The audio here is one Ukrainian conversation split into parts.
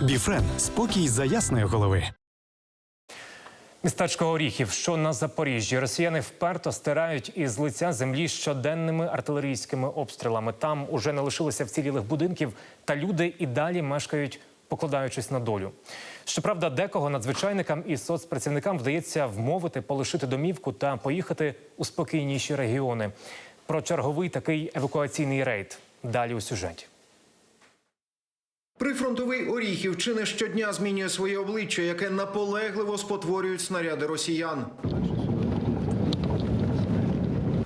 Біфрен спокій за ясної голови. Містечко Оріхів, що на Запоріжжі, росіяни вперто стирають із лиця землі щоденними артилерійськими обстрілами. Там уже не лишилося вцілілих будинків, та люди і далі мешкають, покладаючись на долю. Щоправда, декого надзвичайникам і соцпрацівникам вдається вмовити полишити домівку та поїхати у спокійніші регіони. Про черговий такий евакуаційний рейд. Далі у сюжеті. Прифронтовий Оріхів чи щодня змінює своє обличчя, яке наполегливо спотворюють снаряди росіян.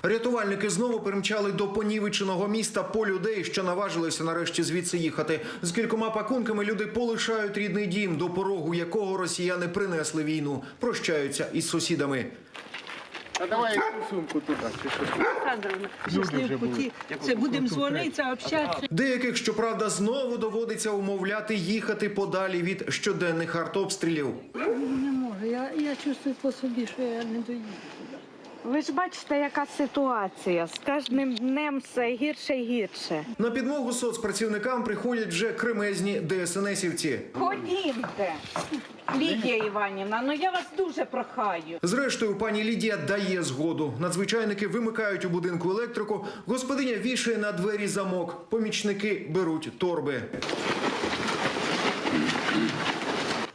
Рятувальники знову перемчали до понівеченого міста по людей, що наважилися нарешті звідси їхати. З кількома пакунками люди полишають рідний дім, до порогу якого росіяни принесли війну, прощаються із сусідами. А давай сумку туди. Олександровна, щасливі путі. Це будемо дзвонитися, общатися. Деяких, щоправда, знову доводиться умовляти їхати подалі від щоденних артобстрілів. Не можу. Я, я чувствую по собі, що я не доїду. Ви ж бачите, яка ситуація. З кожним днем все гірше і гірше. На підмогу соцпрацівникам приходять вже кремезні ДСНСівці. Ходімте, Лідія Іванівна, ну я вас дуже прохаю. Зрештою, пані Лідія дає згоду. Надзвичайники вимикають у будинку електрику. Господиня вішає на двері замок. Помічники беруть торби.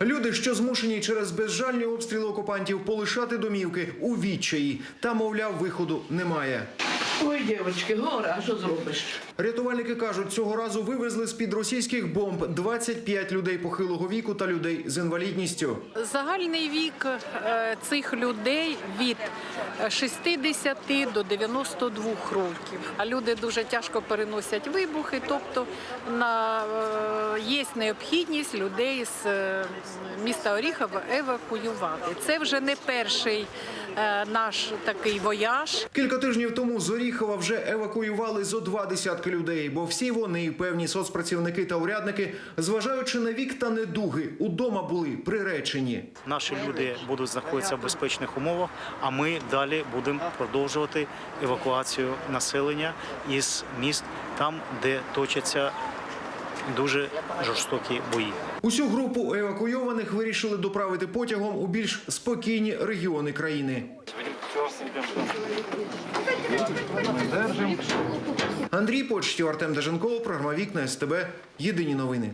Люди, що змушені через безжальні обстріли окупантів полишати домівки у відчаї, та мовляв, виходу немає. Ой, дівчатки, горе, а що зробиш? Рятувальники кажуть, цього разу вивезли з під російських бомб 25 людей похилого віку та людей з інвалідністю. Загальний вік е, цих людей від е, 60 до 92 років. А люди дуже тяжко переносять вибухи, тобто на, е, є необхідність людей з е, міста Оріхова евакуювати. Це вже не перший наш такий вояж. Кілька тижнів тому з Оріхова вже евакуювали зо два десятки людей, бо всі вони, певні соцпрацівники та урядники, зважаючи на вік та недуги, удома були приречені. Наші люди будуть знаходитися в безпечних умовах, а ми далі будемо продовжувати евакуацію населення із міст там, де точаться дуже жорстокі бої. Усю групу евакуйованих вирішили доправити потягом у більш спокійні регіони країни. Андрій Почтів, Артем Деженков, програма Вікна СТБ. Єдині новини.